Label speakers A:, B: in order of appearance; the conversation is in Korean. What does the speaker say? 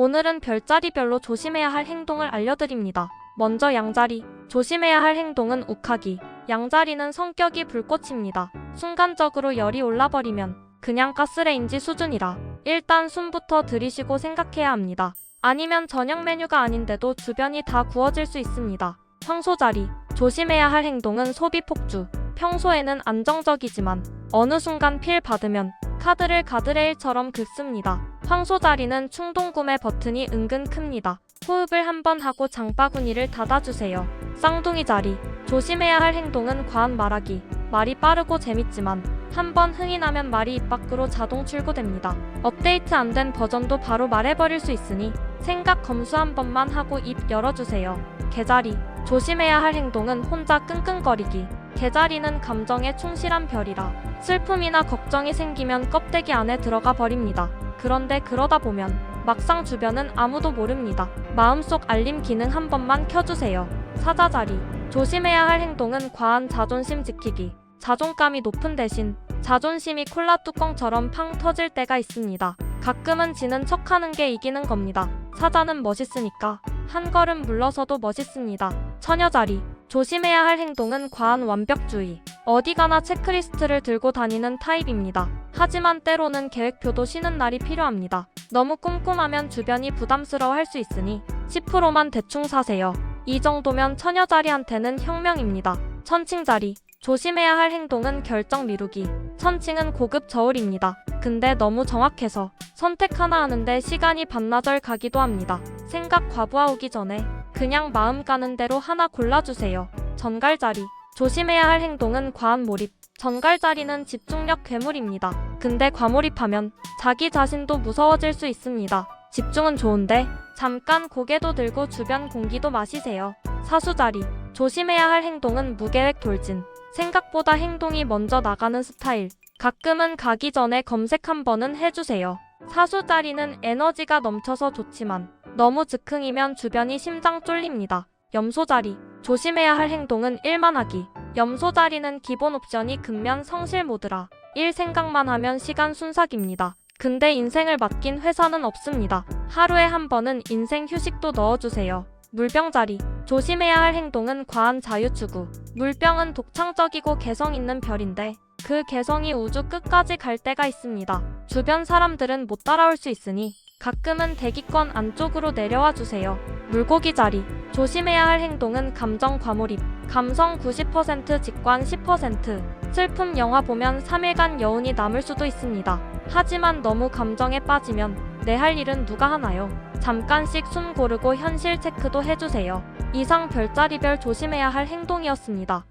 A: 오늘은 별자리별로 조심해야 할 행동을 알려드립니다. 먼저 양자리. 조심해야 할 행동은 욱하기. 양자리는 성격이 불꽃입니다. 순간적으로 열이 올라버리면 그냥 가스레인지 수준이라 일단 숨부터 들이쉬고 생각해야 합니다. 아니면 저녁 메뉴가 아닌데도 주변이 다 구워질 수 있습니다. 황소자리. 조심해야 할 행동은 소비 폭주. 평소에는 안정적이지만 어느 순간 필 받으면 카드를 가드레일처럼 긁습니다. 황소자리는 충동 구매 버튼이 은근 큽니다. 호흡을 한번 하고 장바구니를 닫아주세요. 쌍둥이 자리. 조심해야 할 행동은 과한 말하기. 말이 빠르고 재밌지만 한번 흥이 나면 말이 입 밖으로 자동 출고됩니다. 업데이트 안 된 버전도 바로 말해버릴 수 있으니 생각 검수 한 번만 하고 입 열어주세요. 개자리. 조심해야 할 행동은 혼자 끙끙거리기. 개자리는 감정에 충실한 별이라 슬픔이나 걱정이 생기면 껍데기 안에 들어가 버립니다. 그런데 그러다 보면 막상 주변은 아무도 모릅니다. 마음속 알림 기능 한 번만 켜주세요. 사자자리. 조심해야 할 행동은 과한 자존심 지키기. 자존감이 높은 대신 자존심이 콜라 뚜껑처럼 팡 터질 때가 있습니다. 가끔은 지는 척하는 게 이기는 겁니다. 사자는 멋있으니까 한 걸음 물러서도 멋있습니다. 처녀자리. 조심해야 할 행동은 과한 완벽주의. 어디 가나 체크리스트를 들고 다니는 타입입니다. 하지만 때로는 계획표도 쉬는 날이 필요합니다. 너무 꼼꼼하면 주변이 부담스러워 할 수 있으니 10%만 대충 사세요. 이 정도면 처녀자리한테는 혁명입니다. 천칭자리. 조심해야 할 행동은 결정 미루기. 천칭은 고급 저울입니다. 근데 너무 정확해서 선택 하나 하는데 시간이 반나절 가기도 합니다. 생각 과부하 오기 전에 그냥 마음 가는 대로 하나 골라주세요. 전갈자리. 조심해야 할 행동은 과한 몰입. 전갈자리는 집중력 괴물입니다. 근데 과몰입하면 자기 자신도 무서워질 수 있습니다. 집중은 좋은데 잠깐 고개도 들고 주변 공기도 마시세요. 사수자리. 조심해야 할 행동은 무계획 돌진. 생각보다 행동이 먼저 나가는 스타일. 가끔은 가기 전에 검색 한 번은 해주세요. 사수자리는 에너지가 넘쳐서 좋지만 너무 즉흥이면 주변이 심장 쫄립니다. 염소자리. 조심해야 할 행동은 일만 하기. 염소자리는 기본 옵션이 근면 성실 모드라 일 생각만 하면 시간 순삭입니다. 근데 인생을 맡긴 회사는 없습니다. 하루에 한 번은 인생 휴식도 넣어주세요. 물병자리. 조심해야 할 행동은 과한 자유추구. 물병은 독창적이고 개성 있는 별인데 그 개성이 우주 끝까지 갈 때가 있습니다. 주변 사람들은 못 따라올 수 있으니 가끔은 대기권 안쪽으로 내려와 주세요. 물고기 자리. 조심해야 할 행동은 감정 과몰입. 감성 90% 직관 10%. 슬픔 영화 보면 3일간 여운이 남을 수도 있습니다. 하지만 너무 감정에 빠지면 내 할 일은 누가 하나요? 잠깐씩 숨 고르고 현실 체크도 해주세요. 이상 별자리별 조심해야 할 행동이었습니다.